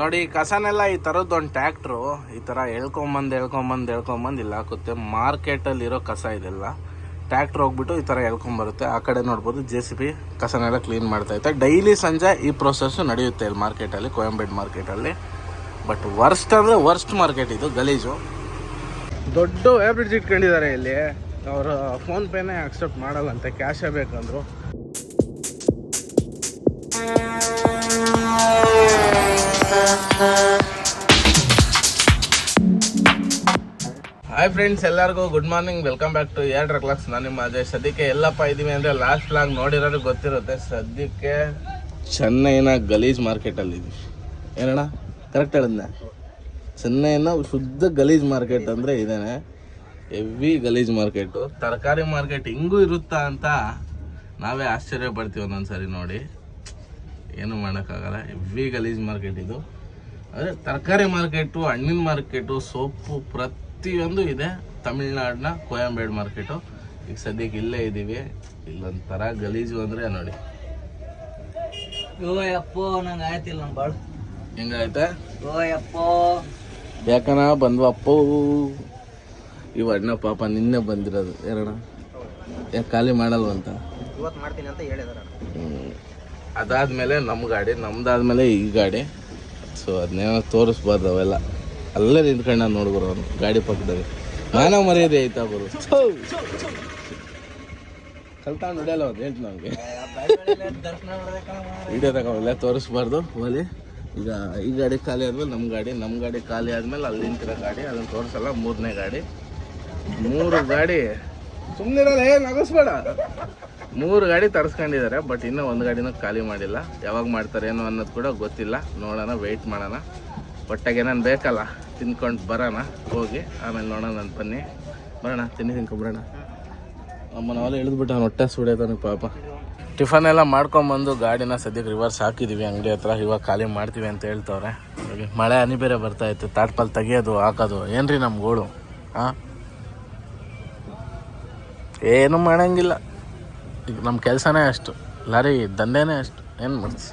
ನೋಡಿ, ಕಸನೆಲ್ಲ ಈ ಥರದ್ದು ಒಂದು ಟ್ಯಾಕ್ಟ್ರು, ಈ ಥರ ಎಳ್ಕೊಂಬಂದು ಎಳ್ಕೊಂಬಂದು ಎಳ್ಕೊಂಬಂದು ಇಲ್ಲಿ ಹಾಕುತ್ತೆ. ಮಾರ್ಕೆಟಲ್ಲಿರೋ ಕಸ ಇದೆಲ್ಲ. ಟ್ಯಾಕ್ಟ್ರ್ ಹೋಗ್ಬಿಟ್ಟು ಈ ಥರ ಎಳ್ಕೊಂಬರುತ್ತೆ ಆ ಕಡೆ ನೋಡ್ಬೋದು ಜೆ ಸಿ ಬಿ ಕಸನೆಲ್ಲ ಕ್ಲೀನ್ ಮಾಡ್ತಾ ಇರುತ್ತೆ. ಡೈಲಿ ಸಂಜೆ ಈ ಪ್ರೊಸೆಸ್ಸು ನಡೆಯುತ್ತೆ ಇಲ್ಲಿ ಮಾರ್ಕೆಟಲ್ಲಿ ಕೊಯಂಬೇಡ್ ಮಾರ್ಕೆಟಲ್ಲಿ. ಬಟ್ ವರ್ಸ್ಟ್ ಅಂದರೆ ವರ್ಸ್ಟ್ ಮಾರ್ಕೆಟ್ ಇದು, ಗಲೀಜು. ದೊಡ್ಡ ವೇರ್ ಇಟ್ಕೊಂಡಿದ್ದಾರೆ ಇಲ್ಲಿ. ಅವರು ಫೋನ್ ಪೇನೇ ಅಕ್ಸೆಪ್ಟ್ ಮಾಡಲ್ಲಂತೆ ಕ್ಯಾಶೇ ಬೇಕಂದ್ರು. ಹಾಯ್ ಫ್ರೆಂಡ್ಸ್ ಎಲ್ಲರಿಗೂ good morning welcome back to ಎರಡು ಕ್ಲಾಕ್ಸ್ ನಾನು ನಿಮ್ಮ ಅಜಯ್. ಸದ್ಯಕ್ಕೆ ಎಲ್ಲಪ್ಪ ಇದ್ದೀವಿ ಅಂದರೆ ಲಾಸ್ಟ್ ಬ್ಲಾಗ್ ನೋಡಿರೋರು ಗೊತ್ತಿರುತ್ತೆ. ಸದ್ಯಕ್ಕೆ ಚೆನ್ನೈನ ಗಲೀಜ್ ಮಾರ್ಕೆಟಲ್ಲಿ ಇದೀವಿ. ಏನಣ್ಣ? ಕರೆಕ್ಟ್ ಹೇಳಿದ್ನ? ಚೆನ್ನೈನ ಶುದ್ಧ ಗಲೀಜ್ ಮಾರ್ಕೆಟ್ ಅಂದರೆ ಇದೇನೆ. ಹೆವಿ ಗಲೀಜ್ ಮಾರ್ಕೆಟು ತರಕಾರಿ ಮಾರ್ಕೆಟ್ ಹಿಂಗೂ ಇರುತ್ತಾ ಅಂತ ನಾವೇ ಆಶ್ಚರ್ಯ ಪಡ್ತೀವಿ ಒಂದೊಂದು ಸಾರಿ ನೋಡಿ. ಏನು ಮಾಡೋಕ್ಕಾಗಲ್ಲ. ಹೆವಿ ಗಲೀಜ್ ಮಾರ್ಕೆಟ್ ಇದು. ಅಂದರೆ ತರಕಾರಿ ಮಾರ್ಕೆಟು ಹಣ್ಣಿನ ಮಾರ್ಕೆಟು ಸೊಪ್ಪು ಪ್ರತಿಯೊಂದು ಇದೆ. ತಮಿಳ್ನಾಡಿನ ಕೋಯಂಬೇಡ್ ಮಾರ್ಕೆಟು. ಈಗ ಸದ್ಯಕ್ಕೆ ಇಲ್ಲೇ ಇದ್ದೀವಿ. ಇಲ್ಲೊಂಥರ ಗಲೀಜು ಅಂದರೆ ನೋಡಿ. ಓ ಯಪ್ಪ ನಂಗೆ ಆಯ್ತಿಲ್ಲ ನಮ್ಮ ಬಾಳು. ಹೆಂಗಾಯ್ತೆ? ಓ ಯಪ್ಪ ಯಾಕನ ಬಂದ್ವಪ್ಪು. ಇವ ಅಣ್ಣ ಪಾಪ ನಿನ್ನೆ ಬಂದಿರೋದು. ಏನಣ್ಣ ಯಾಕೆ ಖಾಲಿ ಮಾಡಲ್ವಂತ ಇವತ್ತು ಮಾಡ್ತೀನಿ ಅಂತ ಹೇಳಿದಾರೆ ಹ್ಮ್. ಅದಾದ್ಮೇಲೆ ನಮ್ಮ ಗಾಡಿ ನಮ್ದಾದ್ಮೇಲೆ ಈ ಗಾಡಿ. ಸೊ ಅದನ್ನೇನೋ ತೋರಿಸ್ಬಾರ್ದು ಅವೆಲ್ಲ ಅಲ್ಲೇ ನಿಂತ್ಕೊಂಡ ನೋಡ್ಬರು ಅವನು, ಗಾಡಿ ಪಕ್ಕದಲ್ಲಿ. ನಾನೇ ಮರ್ಯಾದೆ ಐತಾ ಬರು ಕಲ್ತಾ ನಡೆಯಲ್ಲ ಅವ್ರು ಹೇಳ್ತು ನಮಗೆ ವಿಡಿಯೋ ತಗೊಳ್ಳೆ ತೋರಿಸ್ಬಾರ್ದು, ಹೋಲಿ. ಈಗ ಈ ಗಾಡಿ ಖಾಲಿ ಆದ್ಮೇಲೆ ನಮ್ಮ ಗಾಡಿ ನಮ್ಮ ಗಾಡಿ ಖಾಲಿ ಆದ್ಮೇಲೆ ಅಲ್ಲಿ ನಿಂತಿರೋ ಗಾಡಿ, ಅದನ್ನು ತೋರಿಸಲ್ಲ, ಮೂರನೇ ಗಾಡಿ. ಮೂರು ಗಾಡಿ ಸುಮ್ಮನೆ ಏ, ನಗಸ್ಬೇಡ. ಮೂರು ಗಾಡಿ ತರಿಸ್ಕೊಂಡಿದ್ದಾರೆ ಬಟ್ ಇನ್ನೂ ಒಂದು ಗಾಡಿನ ಖಾಲಿ ಮಾಡಿಲ್ಲ. ಯಾವಾಗ ಮಾಡ್ತಾರೆ ಏನು ಅನ್ನೋದು ಕೂಡ ಗೊತ್ತಿಲ್ಲ. ನೋಡೋಣ ವೆಯ್ಟ್ ಮಾಡೋಣ. ಹೊಟ್ಟೆಗೆ ನಾನು ಬೇಕಲ್ಲ, ತಿನ್ಕೊಂಡು ಬರೋಣ, ಹೋಗಿ. ಆಮೇಲೆ ನೋಡೋಣ ನಾನು ಬನ್ನಿ. ಬರೋಣ, ತಿನ್ನಿ ತಿನ್ಕೊಂಬರೋಣ ಅಮ್ಮನ ಅವಲ್ಲ ಇಳಿದ್ಬಿಟ್ಟು, ಅವ್ನು ಹೊಟ್ಟೆ ಸುಡಿಯೋದನಿಗೆ ಪಾಪ. ಟಿಫನ್ ಎಲ್ಲ ಮಾಡ್ಕೊಂಬಂದು ಗಾಡಿನ ಸದ್ಯಕ್ಕೆ ರಿವರ್ಸ್ ಹಾಕಿದ್ದೀವಿ ಅಂಗಡಿ ಹತ್ರ. ಇವಾಗ ಖಾಲಿ ಮಾಡ್ತೀವಿ ಅಂತ ಹೇಳ್ತವ್ರೆ. ಮಳೆ ಅನಿಬೇರೆ ಬರ್ತಾಯಿತ್ತು ತಾಟ್ಪಲ್ ತೆಗಿಯೋದು, ಹಾಕೋದು. ಏನ್ರಿ ನಮ್ಮ ಗೋಳು? ಹಾಂ ಏನು ಮಾಡಂಗಿಲ್ಲ. ಈಗ ನಮ್ಮ ಕೆಲಸನೇ ಅಷ್ಟು. ಲಾರಿ ದಂಧೆನೇ ಅಷ್ಟು. ಏನು ಮಾಡ್ತೀವಿ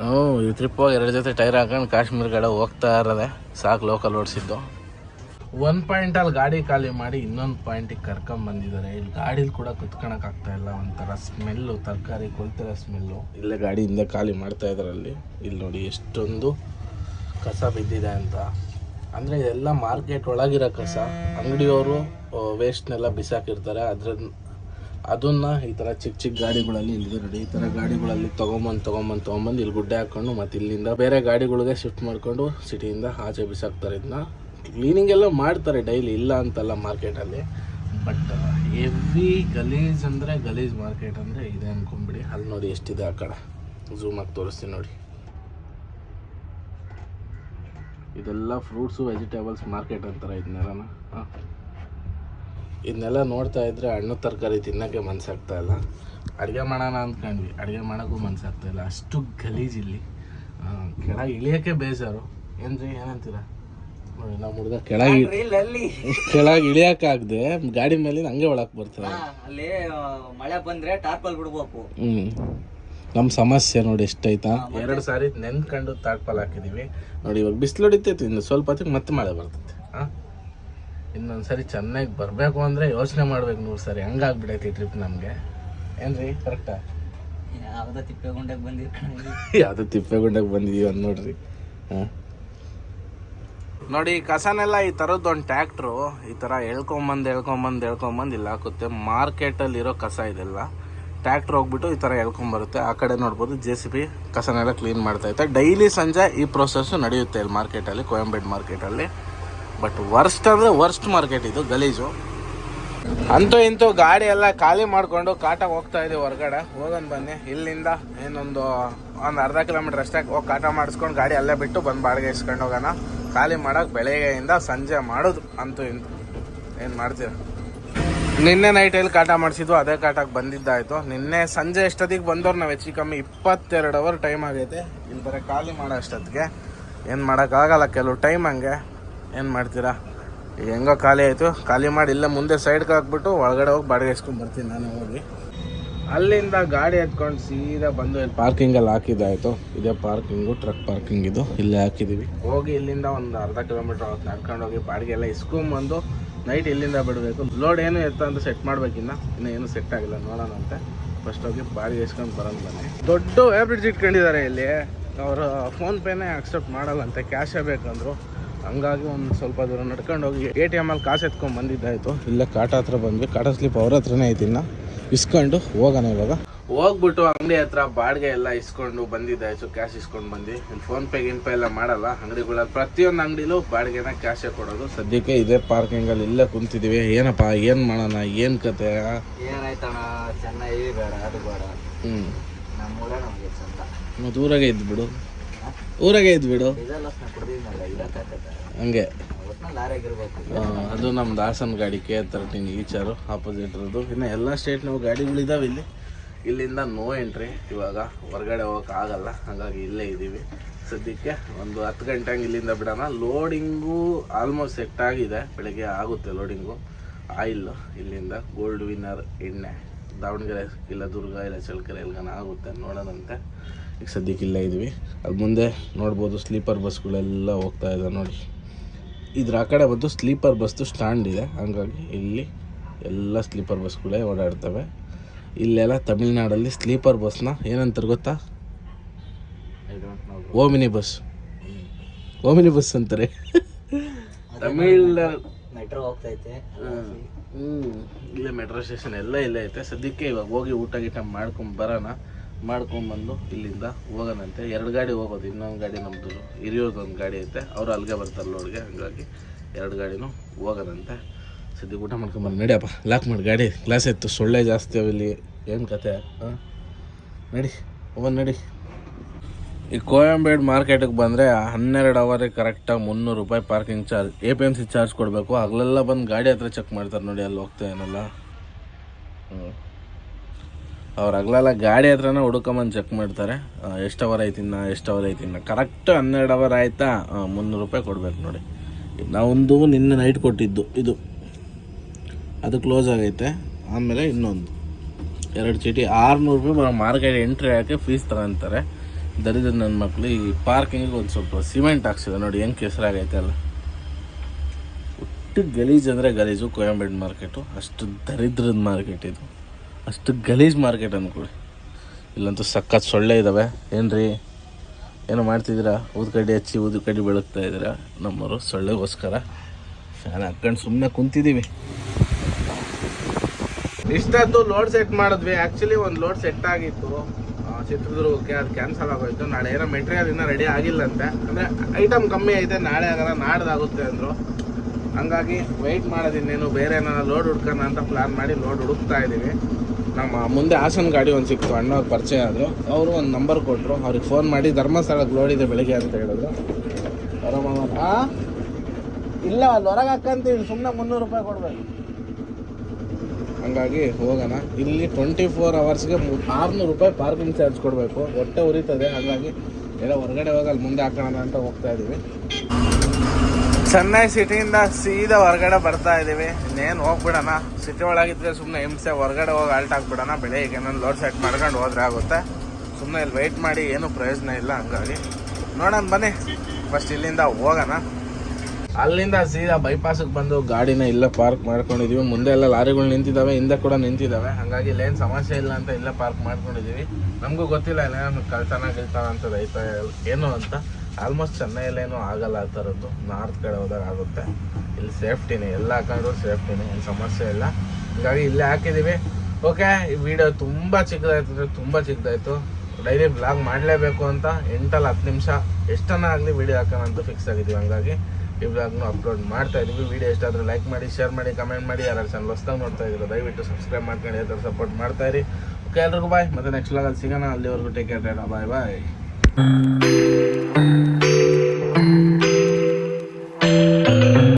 ಹ್ಞೂ, ಈ ಟ್ರಿಪ್ ಹೋಗಿ ಎರಡು ಜೊತೆ ಟೈರ್ ಹಾಕೊಂಡು ಕಾಶ್ಮೀರ ಕಡೆ ಹೋಗ್ತಾ ಇರೋದೆ. ಸಾಕು ಲೋಕಲ್ ಓಡಿಸಿದ್ದು. ಒಂದು ಪಾಯಿಂಟಲ್ಲಿ ಗಾಡಿ ಖಾಲಿ ಮಾಡಿ ಇನ್ನೊಂದು ಪಾಯಿಂಟಿಗೆ ಕರ್ಕೊಂಬಂದಿದ್ದಾರೆ ಇಲ್ಲಿ ಗಾಡೀಲಿ ಕೂಡ ಕುತ್ಕೊಳಕ್ಕಾಗ್ತಾ ಇಲ್ಲ. ಒಂಥರ ಸ್ಮೆಲ್ಲು ತರಕಾರಿ ಕೊಳ್ತಿರೋ ಸ್ಮೆಲ್ಲು ಇಲ್ಲೇ ಗಾಡಿ ಹಿಂದೆ ಖಾಲಿ ಮಾಡ್ತಾ ಇದ್ದಾರೆ ಅಲ್ಲಿ. ಇಲ್ಲಿ ನೋಡಿ ಎಷ್ಟೊಂದು ಕಸ ಬಿದ್ದಿದೆ ಅಂತ. ಅಂದರೆ ಇದೆಲ್ಲ ಮಾರ್ಕೆಟ್ ಒಳಗಿರೋ ಕಸ. ಅಂಗಡಿಯವರು ವೇಸ್ಟ್ನೆಲ್ಲ ಬಿಸಾಕಿರ್ತಾರೆ. ಅದ್ರ ಅದನ್ನ ಈ ಥರ ಚಿಕ್ಕ ಚಿಕ್ಕ ಗಾಡಿಗಳಲ್ಲಿ ಇಲ್ಲಿದೆ ನೋಡಿ, ಈ ಥರ ಗಾಡಿಗಳಲ್ಲಿ ತೊಗೊಂಬಂದು ತೊಗೊಂಬಂದು ತೊಗೊಂಬಂದು ಇಲ್ಲಿ ಗುಡ್ಡೆ ಹಾಕ್ಕೊಂಡು ಮತ್ತು ಇಲ್ಲಿಂದ ಬೇರೆ ಗಾಡಿಗಳಿಗೆ ಶಿಫ್ಟ್ ಮಾಡಿಕೊಂಡು ಸಿಟಿಯಿಂದ ಆಚೆ ಬಿಸಾಕ್ತಾರೆ. ಇದನ್ನ ಕ್ಲೀನಿಂಗ್ ಎಲ್ಲ ಮಾಡ್ತಾರೆ ಡೈಲಿ ಇಲ್ಲ ಅಂತಲ್ಲ ಮಾರ್ಕೆಟಲ್ಲಿ ಬಟ್ ಎವ್ರಿ ಗಲೀಜ್ ಅಂದರೆ ಗಲೀಜ್ ಮಾರ್ಕೆಟ್ ಅಂದರೆ ಇದೆ ಅಂದ್ಕೊಂಬಿಡಿ ಅಲ್ಲಿ ನೋಡಿ ಎಷ್ಟಿದೆ ಆ ಕಡೆ. ಝೂಮ್ ಆಗಿ ತೋರಿಸ್ತೀನಿ ನೋಡಿ. ಇದೆಲ್ಲ ಫ್ರೂಟ್ಸು ವೆಜಿಟೇಬಲ್ಸ್ ಮಾರ್ಕೆಟ್ ಅಂತಾರೆ ಇದನ್ನೆಲ್ಲ ಹಾಂ. ಇದನ್ನೆಲ್ಲ ನೋಡ್ತಾ ಇದ್ರೆ ಹಣ್ಣು ತರಕಾರಿ ತಿನ್ನೋಕ್ಕೆ ಮನಸ್ಸಾಗ್ತಾ ಇಲ್ಲ. ಅಡುಗೆ ಮಾಡೋಣ ಅಂದ್ಕೊಂಡ್ವಿ. ಅಡುಗೆ ಮಾಡೋಕ್ಕೂ ಮನಸ್ಸಾಗ್ತಾ ಇಲ್ಲ. ಅಷ್ಟು ಗಲೀಜಿಲ್ಲಿ ಕೆಳಗೆ ಇಳಿಯೋಕ್ಕೆ ಬೇಜಾರು. ಏನು ರೀ ಏನಂತೀರ? ನೋಡಿ ನಾವು ಹುಡುಗ ಕೆಳಗೆ ಕೆಳಗೆ ಇಳಿಯೋಕ್ಕಾಗದೆ ಗಾಡಿ ಮೇಲೆ ಹಂಗೆ ಒಳಕ್ಕೆ ಬರ್ತಾರೆ ಅಲ್ಲಿ ಮಳೆ ಬಂದರೆ ಟಾರ್ಪಲ್ ಬಿಡ್ಬೇಕು. ಹ್ಞೂ ನಮ್ಮ ಸಮಸ್ಯೆ ನೋಡಿ ಎಷ್ಟೈತಾ? ಎರಡು ಸಾರಿ ನೆನ್ಕೊಂಡು ತಾಟ್ಪಾಲ್ ಹಾಕಿದೀವಿ. ನೋಡಿ ಇವಾಗ ಬಿಸಿಲು ಹೊಡಿತೈತಿ ಇನ್ನು ಸ್ವಲ್ಪ ಹೊತ್ತಿಗೆ ಮತ್ತೆ ಮಳೆ ಬರ್ತೈತೆ. ಹಾಂ ಇನ್ನೊಂದು ಸರಿ ಚೆನ್ನಾಗಿ ಬರಬೇಕು ಅಂದರೆ ಯೋಚನೆ ಮಾಡ್ಬೇಕು ನೂರು ಸರಿ. ಹಂಗಾಗ್ಬಿಡೈತಿ ಟ್ರಿಪ್ ನಮಗೆ. ಏನ್ರಿ? ಕರೆಕ್ಟಾ ಯಾವ್ದೋ ತಿಪ್ಪೆಗುಂಡಕ್ಕೆ ಬಂದಿರಿ ಯಾವುದೋ ತಿಪ್ಪೆಗುಂಡಕ್ಕೆ ಬಂದಿದೀವಿ ಅಂತ ನೋಡ್ರಿ. ಹಾಂ. ನೋಡಿ ಕಸನೆಲ್ಲ ಈ ಥರದ್ದು ಒಂದು ಟ್ಯಾಕ್ಟ್ರು ಈ ಥರ ಎಳ್ಕೊಂಬಂದು ಎಳ್ಕೊಂಬಂದು ಎಳ್ಕೊಂಬಂದು ಇಲ್ಲಿ ಹಾಕುತ್ತೆ. ಮಾರ್ಕೆಟಲ್ಲಿರೋ ಕಸ ಇದೆಲ್ಲ. ಟ್ಯಾಕ್ಟ್ರ್ ಹೋಗ್ಬಿಟ್ಟು ಈ ಥರ ಎಳ್ಕೊಂಬರುತ್ತೆ. ಆ ಕಡೆ ನೋಡ್ಬೋದು ಜೆ ಸಿ ಬಿ ಕಸನೆಲ್ಲ ಕ್ಲೀನ್ ಮಾಡ್ತಾ ಇತ್ತು. ಡೈಲಿ ಸಂಜೆ ಈ ಪ್ರೊಸೆಸ್ಸು ನಡೆಯುತ್ತೆ ಇಲ್ಲಿ ಮಾರ್ಕೆಟಲ್ಲಿ ಕೋಯಂಬೇಡ್ ಮಾರ್ಕೆಟಲ್ಲಿ ಬಟ್ ವರ್ಸ್ಟ್ ಅಂದರೆ ವರ್ಸ್ಟ್ ಮಾರ್ಕೆಟ್ ಇದು, ಗಲೀಜು. ಅಂತೂ ಇಂತೂ ಗಾಡಿ ಎಲ್ಲ ಖಾಲಿ ಮಾಡಿಕೊಂಡು ಕಾಟ ಹೋಗ್ತಾ ಇದೆ ಹೊರಗಡೆ. ಹೋಗೋಣ ಬನ್ನಿ. ಇಲ್ಲಿಂದ ಏನೊಂದು ಒಂದು ಅರ್ಧ ಕಿಲೋಮೀಟರ್ ಅಷ್ಟೇ ಹೋಗಿ ಕಾಟ ಮಾಡಿಸ್ಕೊಂಡು ಗಾಡಿ ಅಲ್ಲೇ ಬಿಟ್ಟು ಬಂದು ಬಾಡಿಗೆ ಇಸ್ಕೊಂಡು ಹೋಗೋಣ. ಖಾಲಿ ಮಾಡೋಕೆ ಬೆಳಗ್ಗೆಯಿಂದ ಸಂಜೆ ಮಾಡೋದು ಅಂತೂ ಇಂತೂ. ಏನು ಮಾಡ್ತೀರ? ನಿನ್ನೆ ನೈಟಲ್ಲಿ ಕಾಟ ಮಾಡಿಸಿದ್ವು, ಅದೇ ಕಾಟಕ್ಕೆ ಬಂದಿದ್ದಾಯಿತು. ನಿನ್ನೆ ಸಂಜೆ ಎಷ್ಟೊತ್ತಿಗೆ ಬಂದವ್ರು ನಾವು ಹೆಚ್ಚು ಕಮ್ಮಿ ಇಪ್ಪತ್ತೆರಡು ಅವರ್ ಟೈಮ್ ಆಗೈತೆ. ಇಲ್ಲಿ ಬರೀ ಖಾಲಿ ಮಾಡೋ ಅಷ್ಟೊತ್ತಿಗೆ. ಏನು ಮಾಡೋಕ್ಕಾಗಲ್ಲ ಕೆಲವು ಟೈಮ್ ಹಂಗೆ. ಏನು ಮಾಡ್ತೀರಾ? ಹೆಂಗೋ ಖಾಲಿ ಆಯಿತು. ಖಾಲಿ ಮಾಡಿ ಇಲ್ಲ ಮುಂದೆ ಸೈಡ್ಗೆ ಹಾಕ್ಬಿಟ್ಟು ಒಳಗಡೆ ಹೋಗಿ ಬಾಡಿಗೆ ಇಸ್ಕೊಂಡು ಬರ್ತೀನಿ ನಾನು ಹೋಗಿ. ಅಲ್ಲಿಂದ ಗಾಡಿ ಎತ್ಕೊಂಡು ಸೀದಾ ಬಂದು ಪಾರ್ಕಿಂಗಲ್ಲಿ ಹಾಕಿದ್ದಾಯ್ತು ಇದೇ ಪಾರ್ಕಿಂಗು ಟ್ರಕ್ ಪಾರ್ಕಿಂಗ್ ಇದು. ಇಲ್ಲೇ ಹಾಕಿದ್ದೀವಿ. ಹೋಗಿ ಇಲ್ಲಿಂದ ಒಂದು ಅರ್ಧ ಕಿಲೋಮೀಟ್ರ್ ಅವತ್ತು ನಡ್ಕೊಂಡು ಹೋಗಿ ಬಾಡಿಗೆ ಎಲ್ಲ ಇಸ್ಕೊಂಬಂದು ನೈಟ್ ಇಲ್ಲಿಂದ ಬಿಡಬೇಕು. ಲೋಡ್ ಏನು ಎತ್ತ ಅಂತ ಸೆಟ್ ಮಾಡ್ಬೇಕಿನ್ನ? ಇನ್ನೂ ಏನು ಸೆಟ್ ಆಗಿಲ್ಲ ನೋಡೋಣಂತೆ ಫಸ್ಟ್ ಹೋಗಿ ಬಾಡಿಗೆ ಇಸ್ಕೊಂಡು ಬರೋಣ ಬನ್ನಿ. ದೊಡ್ಡ ವೇರ್ ಇಟ್ಕೊಂಡಿದ್ದಾರೆ ಇಲ್ಲಿ. ಅವರು ಫೋನ್ಪೇನೇ ಅಕ್ಸೆಪ್ಟ್ ಮಾಡಲ್ಲಂತೆ ಕ್ಯಾಶೇ ಬೇಕಂದ್ರು. ಹಂಗಾಗಿ ಒಂದು ಸ್ವಲ್ಪ ದೂರ ನಡ್ಕೊಂಡು ಹೋಗಿ ಎ ಟಿ ಎಂ ಅಲ್ಲಿ ಕಾಸು ಎತ್ಕೊಂಡು ಬಂದಿದ್ದಾಯ್ತು. ಇಲ್ಲೇ ಕಾಟ ಹತ್ರ ಬಂದ್ವಿ. ಕಾಟ ಸ್ಲಿಪ್ ಅವ್ರ ಹತ್ರನೇ ಐತಿ ಇನ್ನ. ಇಸ್ಕೊಂಡು ಹೋಗೋಣ ಇವಾಗ. ಹೋಗ್ಬಿಟ್ಟು ಅಂಗಡಿ ಹತ್ರ ಬಾಡಿಗೆ ಎಲ್ಲ ಇಸ್ಕೊಂಡು ಬಂದಿದ್ದಾಯ್ತು. ಕ್ಯಾಶ್ ಇಸ್ಕೊಂಡು ಬಂದು ಫೋನ್ ಪೇ ಗಿನ್ ಪೇ ಎಲ್ಲ ಮಾಡಲ್ಲ. ಅಂಗಡಿಗಳಲ್ಲಿ ಪ್ರತಿಯೊಂದು ಅಂಗಡಿಲೂ ಬಾಡಿಗೆನ ಕ್ಯಾಶೇ ಕೊಡೋದು. ಸದ್ಯಕ್ಕೆ ಇದೇ ಪಾರ್ಕಿಂಗಲ್ಲಿ ಇಲ್ಲೇ ಕುಂತಿದ್ದೀವಿ ಏನಪ್ಪ ಏನು ಮಾಡೋಣ ಏನು ಕತೆ? ಏನಾಯ್ತಣ್ಣ ಚೆನ್ನಾಗಿ ಬೇಡ ಅದು ಬೇಡ. ಹ್ಞೂ ನಮ್ಮೂರೇ ನಮಗೆ ಚಂದ. ಮತ್ತು ಇದ್ದು ಇದ್ಬಿಡು. ಊರಾಗೆ ಇದ್ಬಿಡು ಹಂಗೆ. ಅದು ನಮ್ಮ ದಾಸನ್ ಗಾಡಿ ಕೆ ತರ್ಟೀನ್ ಈಚಾರು ಆಪೋಸಿಟ್ ಇರೋದು. ಇನ್ನು ಎಲ್ಲ ಸ್ಟೇಟ್ನವು ಗಾಡಿಗಳಿದಾವೆ ಇಲ್ಲಿ. ಇಲ್ಲಿಂದ ನೋ ಎಂಟ್ರಿ ಇವಾಗ ಹೊರಗಡೆ ಆಗಲ್ಲ. ಹಾಗಾಗಿ ಇಲ್ಲೇ ಇದ್ದೀವಿ ಸದ್ಯಕ್ಕೆ ಒಂದು ಹತ್ತು ಗಂಟೆ ಹಂಗೆ ಇಲ್ಲಿಂದ ಬಿಡೋಣ. ಲೋಡಿಂಗು ಆಲ್ಮೋಸ್ಟ್ ಸೆಟ್ ಆಗಿದೆ. ಬೆಳಗ್ಗೆ ಆಗುತ್ತೆ ಲೋಡಿಂಗು ಆಯಿಲ್ ಇಲ್ಲಿಂದ ಗೋಲ್ಡ್ ವಿನ್ನರ್ ಎಣ್ಣೆ. ದಾವಣಗೆರೆ, ಇಲ್ಲ ದುರ್ಗ, ಇಲ್ಲ ಚಳ್ಳಕೆರೆ ಎಲ್ಗನ ಆಗುತ್ತೆ ನೋಡೋಣಂತೆ. ಈಗ ಸದ್ಯಕ್ಕೆ ಇಲ್ಲೇ ಇದ್ವಿ. ಅಲ್ಲಿ ಮುಂದೆ ನೋಡ್ಬೋದು ಸ್ಲೀಪರ್ ಬಸ್ಗಳೆಲ್ಲ ಹೋಗ್ತಾ ಇದೆ ನೋಡಿ. ಇದ್ರ ಆ ಕಡೆ ಬಂದು ಸ್ಲೀಪರ್ ಬಸ್ದು ಸ್ಟ್ಯಾಂಡ್ ಇದೆ. ಹಂಗಾಗಿ ಇಲ್ಲಿ ಎಲ್ಲ ಸ್ಲೀಪರ್ ಬಸ್ಗಳೇ ಓಡಾಡ್ತವೆ. ಇಲ್ಲೆಲ್ಲ ತಮಿಳ್ನಾಡಲ್ಲಿ ಸ್ಲೀಪರ್ ಬಸ್ನ ಏನಂತಾರೆ ಗೊತ್ತಾ? ಓಮಿನಿ ಬಸ್ ಓಮಿನಿ ಬಸ್ ಅಂತಾರೆ. ತಮಿಳ್ ಮೆಟ್ರೋ ಹೋಗ್ತೈತೆ. ಹ್ಮ್. ಇಲ್ಲೇ ಮೆಟ್ರೋ ಸ್ಟೇಷನ್ ಎಲ್ಲ ಇಲ್ಲೇ ಐತೆ. ಸದ್ಯಕ್ಕೆ ಇವಾಗ ಹೋಗಿ ಊಟ ಗೀಟ ಮಾಡ್ಕೊಂಡು ಬರೋಣ. ಮಾಡ್ಕೊಂಬಂದು ಇಲ್ಲಿಂದ ಹೋಗೋಣಂತೆ. ಎರಡು ಗಾಡಿ ಹೋಗೋದು, ಇನ್ನೊಂದು ಗಾಡಿ ನಮ್ಮದು ಹಿರಿಯೋದೊಂದು ಗಾಡಿ ಐತೆ. ಅವರು ಅಲ್ಲಿಗೆ ಬರ್ತಾರೆ ಲೋಡ್ಗೆ, ಹಂಗಾಗಿ ಎರಡು ಗಾಡಿನೂ ಹೋಗೋಣಂತೆ. ಸದ್ಯಕ್ಕೆ ಊಟ ಮಾಡ್ಕೊಂಬಂದು ನಡಿಯಪ್ಪ ಲಾಕ್ ಮಾಡಿ, ಗಾಡಿ ಗ್ಲಾಸ್ ಇತ್ತು ಸೊಳ್ಳೆ ಜಾಸ್ತಿ ಅವ ಇಲ್ಲಿ. ಏನು ಕತೆ? ಹಾಂ? ನಡಿ, ಹೋಗೋಣ, ನಡಿ. ಈ ಕೋಯಂಬೇಡ್ ಮಾರ್ಕೆಟಿಗೆ ಬಂದರೆ ಹನ್ನೆರಡು ಅವರಿಗೆ ಕರೆಕ್ಟಾಗಿ ಮುನ್ನೂರು ರೂಪಾಯಿ parking charge A P M C charge ಕೊಡಬೇಕು. ಹಗಲೆಲ್ಲ ಬಂದು ಗಾಡಿ ಹತ್ರ ಚೆಕ್ ಮಾಡ್ತಾರೆ ನೋಡಿ, ಅಲ್ಲಿ ಹೋಗ್ತಾ ಏನಲ್ಲ. ಹ್ಞೂ ಅವ್ರು ಹಗಲೆಲ್ಲ ಗಾಡಿ ಹತ್ರನೇ ಹುಡ್ಕೊಂಬಂದು ಚೆಕ್ ಮಾಡ್ತಾರೆ. ಎಷ್ಟು ಅವರ್ ಐತಿನ್ನ ಎಷ್ಟು ಅವರ್ ಐತಿನ್ನ ಕರೆಕ್ಟ್ ಹನ್ನೆರಡು ಅವರ್ ಆಯಿತಾ? ಮುನ್ನೂರು ರೂಪಾಯಿ ಕೊಡ್ಬೇಕು ನೋಡಿ. ನಾವೊಂದು ನಿನ್ನೆ ನೈಟ್ ಕೊಟ್ಟಿದ್ದು ಇದು. ಅದು ಕ್ಲೋಸ್ ಆಗೈತೆ. ಆಮೇಲೆ ಇನ್ನೊಂದು. ಎರಡು ಚೀಟಿ. ಆರುನೂರು ರೂಪಾಯಿ ಬರೋ ಮಾರ್ಕೆಟ್ ಎಂಟ್ರಿ ಹಾಕಿ ಫೀಸ್ ತಗೊಂತಾರೆ. ದರಿದ್ರ ನನ್ನ ಮಕ್ಕಳು ಈ ಪಾರ್ಕಿಂಗಿಗೆ ಒಂದು ಸ್ವಲ್ಪ ಸಿಮೆಂಟ್ ಹಾಕ್ಸಿದೆ ನೋಡಿ, ಹೆಂಗೆ ಕೆಸರಾಗೈತೆ ಅಲ್ಲ. ಒಟ್ಟು ಗಲೀಜು ಅಂದರೆ ಗಲೀಜು ಕೋಯಂಬೇಡ್ ಮಾರ್ಕೆಟು ಅಷ್ಟು ದರಿದ್ರದ ಮಾರ್ಕೆಟ್ ಇದು. ಅಷ್ಟು ಗಲೀಜು ಮಾರ್ಕೆಟ್ ಅಂದ್ಕೊಳ್ಳಿ ಇಲ್ಲಂತೂ ಸಖತ್ ಸೊಳ್ಳೆ ಇದ್ದಾವೆ ಏನ್ರಿ? ಏನೋ ಮಾಡ್ತಿದ್ದೀರಾ? ಊದು ಕಡ್ಡಿ ಹಚ್ಚಿ ಊದು ಕಡ್ಡಿ ಬೆಳಗ್ತಾ ಇದ್ದೀರಾ? ನಮ್ಮವರು ಸೊಳ್ಳೆಗೋಸ್ಕರ ಫ್ಯಾನ್ ಹಾಕ್ಕೊಂಡು ಸುಮ್ಮನೆ ಕುಂತಿದ್ದೀವಿ ಇಷ್ಟೊತ್ತು ಲೋಡ್ ಸೆಟ್ ಮಾಡಿದ್ವಿ. ಆ್ಯಕ್ಚುಲಿ ಒಂದು ಲೋಡ್ ಸೆಟ್ ಆಗಿತ್ತು. ಚಿತ್ರದುರ್ಗಕ್ಕೆ ಅದು ಕ್ಯಾನ್ಸಲ್ ಆಗೋಯ್ತು. ನಾಳೆ ಏನೋ ಮೆಟೀರಿಯಲ್ ಇನ್ನೂ ರೆಡಿ ಆಗಿಲ್ಲಂತೆ. ಅಂದರೆ ಐಟಮ್ ಕಮ್ಮಿ ಐತೆ. ನಾಳೆ ಆಗಲ್ಲ ನಾಡ್ದಾಗುತ್ತೆ ಅಂದರು. ಹಂಗಾಗಿ ವೆಯ್ಟ್ ಮಾಡೋದಿನ್ನೇನು ಬೇರೆ ಏನಾರ ಲೋಡ್ ಹುಡ್ಕೋಣ ಅಂತ ಪ್ಲ್ಯಾನ್ ಮಾಡಿ ಲೋಡ್ ಹುಡುಕ್ತಾ ಇದ್ದೀವಿ ನಮ್ಮ ಮುಂದೆ ಹಾಸನ ಗಾಡಿ ಒಂದು ಸಿಕ್ತು, ಅಣ್ಣವ್ರ ಪರಿಚಯ ಆದರು. ಅವರು ಒಂದು ನಂಬರ್ ಕೊಟ್ಟರು ಅವ್ರಿಗೆ ಫೋನ್ ಮಾಡಿ ಧರ್ಮಸ್ಥಳಕ್ಕೆ ಲೋಡ್ ಇದೆ ಬೆಳಿಗ್ಗೆ ಅಂತ ಹೇಳಿದ್ರು. ಆರಾಮ ಇಲ್ಲ, ಅಲ್ಲಿ ಹೊರಗೆ ಹಾಕಂತೀವಿ ಸುಮ್ಮನೆ ಮುನ್ನೂರು ರೂಪಾಯಿ ಕೊಡ್ಬೇಕು. ಹಂಗಾಗಿ ಹೋಗೋಣ. ಇಲ್ಲಿ ಟ್ವೆಂಟಿ ಫೋರ್ ಅವರ್ಸ್ಗೆ ಆರುನೂರು ರೂಪಾಯಿ ಪಾರ್ಕಿಂಗ್ ಚಾರ್ಜ್ ಕೊಡಬೇಕು. ಹೊಟ್ಟೆ ಉರಿತದೆ, ಹಾಗಾಗಿ ಎಲ್ಲ ಹೊರಗಡೆ ಹೋಗಿ ಅಲ್ಲಿ ಮುಂದೆ ಹಾಕೋಣ ಅಂತ ಹೋಗ್ತಾ ಇದ್ದೀವಿ ಚೆನ್ನೈ ಸಿಟಿಯಿಂದ ಸೀದಾ ಹೊರಗಡೆ ಬರ್ತಾ ಇದ್ದೀವಿ ಇನ್ನೇನು ಹೋಗ್ಬಿಡೋಣ. ಸಿಟಿ ಒಳಗಿದ್ರೆ ಸುಮ್ಮನೆ ಹಿಂಸೆ, ಹೊರಗಡೆ ಹೋಗಿ ಆಲ್ಟ್ ಹಾಕ್ಬಿಡೋಣ ಈಗ ನಾನು ಲೋಡ್ ಸೆಟ್ ಮಾಡ್ಕೊಂಡು ಹೋದ್ರೆ ಆಗುತ್ತೆ. ಸುಮ್ಮನೆ ಇಲ್ಲಿ ವೆಯ್ಟ್ ಮಾಡಿ, ಏನೂ ಪ್ರಯೋಜನ ಇಲ್ಲ ಹಂಗಾಗಿ. ನೋಡೋಣ ಬನ್ನಿ. ಫಸ್ಟ್ ಇಲ್ಲಿಂದ ಹೋಗೋಣ. ಅಲ್ಲಿಂದ ಸೀದಾ ಬೈಪಾಸಿಗೆ ಬಂದು ಗಾಡಿನ ಇಲ್ಲೇ ಪಾರ್ಕ್ ಮಾಡ್ಕೊಂಡಿದೀವಿ. ಮುಂದೆ ಎಲ್ಲ ಲಾರಿಗಳು ನಿಂತಿದ್ದಾವೆ ಹಿಂದೆ ಕೂಡ ನಿಂತಿದ್ದಾವೆ ಹಾಗಾಗಿ ಇಲ್ಲೇನು ಸಮಸ್ಯೆ ಇಲ್ಲ ಅಂತ ಇಲ್ಲೇ ಪಾರ್ಕ್ ಮಾಡ್ಕೊಂಡಿದೀವಿ. ನಮಗೂ ಗೊತ್ತಿಲ್ಲ ಇಲ್ಲೇನು ಕಳ್ತಾನ ಗಿಳ್ತನ ಅಂತ ಐತೆ ಏನು ಅಂತ. ಆಲ್ಮೋಸ್ಟ್ ಚೆನ್ನೈಯಲ್ಲೇನು ಆಗಲ್ಲ ಆ ಥರದ್ದು. ನಾರ್ತ್ ಕಡೆ ಹೋದಾಗ ಆಗುತ್ತೆ. ಇಲ್ಲಿ ಸೇಫ್ಟಿನೇ ಎಲ್ಲ ಹಾಕೊಂಡ್ರು ಸೇಫ್ಟಿನೇ ಏನು ಸಮಸ್ಯೆ ಇಲ್ಲ. ಹೀಗಾಗಿ ಇಲ್ಲೇ ಹಾಕಿದ್ದೀವಿ ಓಕೆ ಈ ವಿಡಿಯೋ ತುಂಬ ಚಿಕ್ಕದಾಯ್ತು ಅಂದರೆ ತುಂಬ ಚಿಕ್ಕದಾಯ್ತು. ಡೈಲಿ ಬ್ಲಾಗ್ ಮಾಡಲೇಬೇಕು ಅಂತ ಎಂಟಲ್ಲಿ ಹತ್ತು ನಿಮಿಷ. ಎಷ್ಟನ್ನ ಆಗಲಿ ವಿಡಿಯೋ ಹಾಕೋಣ ಅಂತ ಫಿಕ್ಸ್ ಆಗಿದ್ದೀವಿ ಹಂಗಾಗಿ ಈ ಬ್ಲಾಗ್ನು ಅಪ್ಲೋಡ್ ಮಾಡ್ತಾ ಇದ್ದೀವಿ ವಿಡಿಯೋ ಎಷ್ಟಾದರೂ ಲೈಕ್ ಮಾಡಿ ಶೇರ್ ಮಾಡಿ ಕಮೆಂಟ್ ಮಾಡಿ. ಯಾರು ಚಾನಲ್ ಹೊಸ್ದಾಗಿ ನೋಡ್ತಾ ಇದ್ದೀರೋ, ದಯವಿಟ್ಟು ಸಬ್ಸ್ಕ್ರೈಬ್ ಮಾಡ್ಕೊಂಡು ಯಾವ ಥರ ಸಪೋರ್ಟ್ ಮಾಡ್ತಾ ಇರಿ. ಓಕೆ ಎಲ್ರಿಗೂ ಬಾಯ್ ಮತ್ತೆ ನೆಕ್ಸ್ಟ್ ಬ್ಲಾಗಲ್ಲಿ ಸಿಗೋಣ. ಅಲ್ಲಿವರೆಗೂ ಟೇಕ್ ಕೇರ್ ಬಾಯ್ ಬಾಯ್ うん。